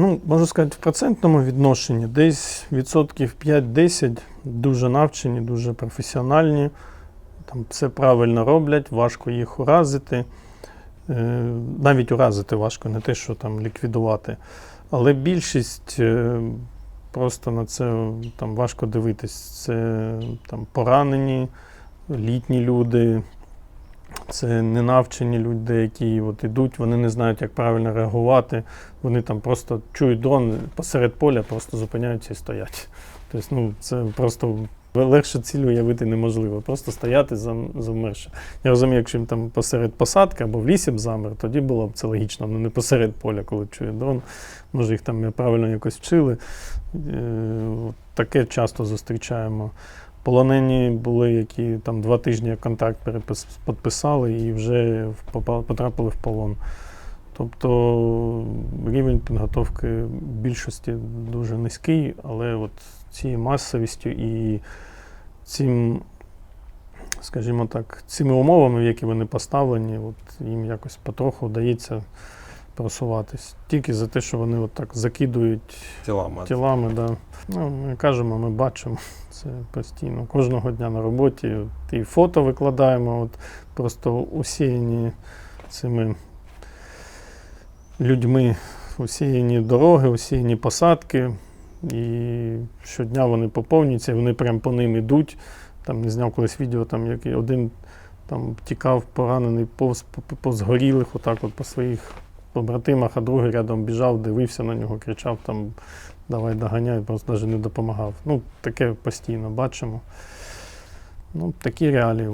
Ну, можу сказати, в процентному відношенні десь відсотків 5-10 дуже навчені, дуже професіональні. Там все правильно роблять, важко їх уразити. Е, Навіть уразити важко, не те, що там ліквідувати. Але більшість е, просто на це там важко дивитись. Це там поранені, літні люди, це ненавчені люди, які от ідуть, вони не знають, як правильно реагувати. Вони там просто чують дрон посеред поля, просто зупиняються і стоять. Тобто, ну, це просто легше ціль уявити неможливо. Просто стояти завмерше. Я розумію, якщо їм там посеред посадки або в лісі б замер, тоді було б це логічно, але не посеред поля, коли чує дрон. Може, їх там правильно якось вчили. Е, Таке часто зустрічаємо. Полонені були, які там два тижні перепис- підписали і вже потрапили в полон. Тобто рівень підготовки більшості дуже низький, але от цією масовістю і цим, скажімо так, цими умовами, в які вони поставлені, от їм якось потроху вдається просуватись. Тільки за те, що вони от так закидують Тілами. тілами, да. Ну, ми кажемо, ми бачимо це постійно. Кожного дня на роботі. От, і фото викладаємо, от, просто усіяні цими людьми, усіяні дороги, усіяні посадки. І щодня вони поповнюються, і вони прямо по ним ідуть. Там не зняв колись відео, там який один там тікав поранений повз, повз горілих, отак от по своїх побратимах, а другий рядом біжав, дивився на нього, кричав там давай доганяй, просто навіть не допомагав. Ну, таке постійно бачимо. Ну, такі реалії.